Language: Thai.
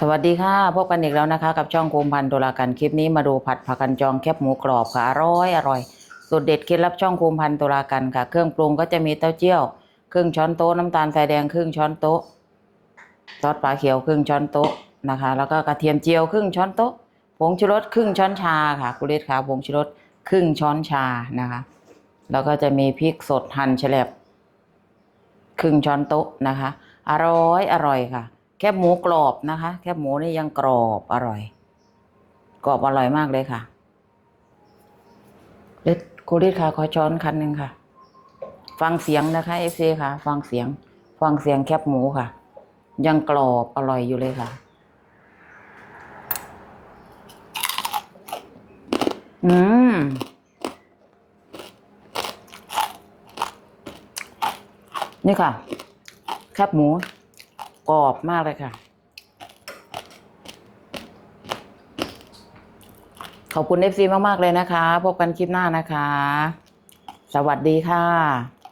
สวัสดีค่ะ พบกันอีกแล้วนะคะ กับช่องโคมพันธุ์ตุลากันคลิปนี้มาดูผัดผักกันจองแคบหมูกรอบค่ะอร่อยอร่อยสูตรเด็ดเคล็ดลับช่องโคมพันธุ์ตุลากันค่ะ เครื่องปรุงก็จะมีเต้าเจี้ยวครึ่งช้อนโต๊ะน้ำตาลทรายแดงครึ่งช้อนโต๊ะซอสปลาเขียวครึ่งช้อนโต๊ะนะคะ แล้วก็กระเทียมเจียวครึ่งช้อนโต๊ะผงชูรสครึ่งช้อนชาค่ะกุเลศค่ะผงชูรสครึ่งช้อนชานะคะ แล้วก็จะมีพริกสดหั่นแฉลบครึ่งช้อนโต๊ะนะคะ อร่อยอร่อยค่ะ บหมูกรอบนะคะ แคบหมูนี่ยังกรอบอร่อย กรอบอร่อยมากเลยค่ะเล็ดโคริสค่ะขอช้อนคันหนึ่งค่ะ ฟังเสียงนะคะเอฟซีค่ะ ฟังเสียง ฟังเสียงแคบหมูค่ะ ยังกรอบอร่อยอยู่เลยค่ะ อืมนี่ค่ะ แคบหมู กรอบมากเลยค่ะ ขอบคุณเอฟซีมาก ๆ เลยนะคะ พบกันคลิปหน้านะคะ สวัสดีค่ะ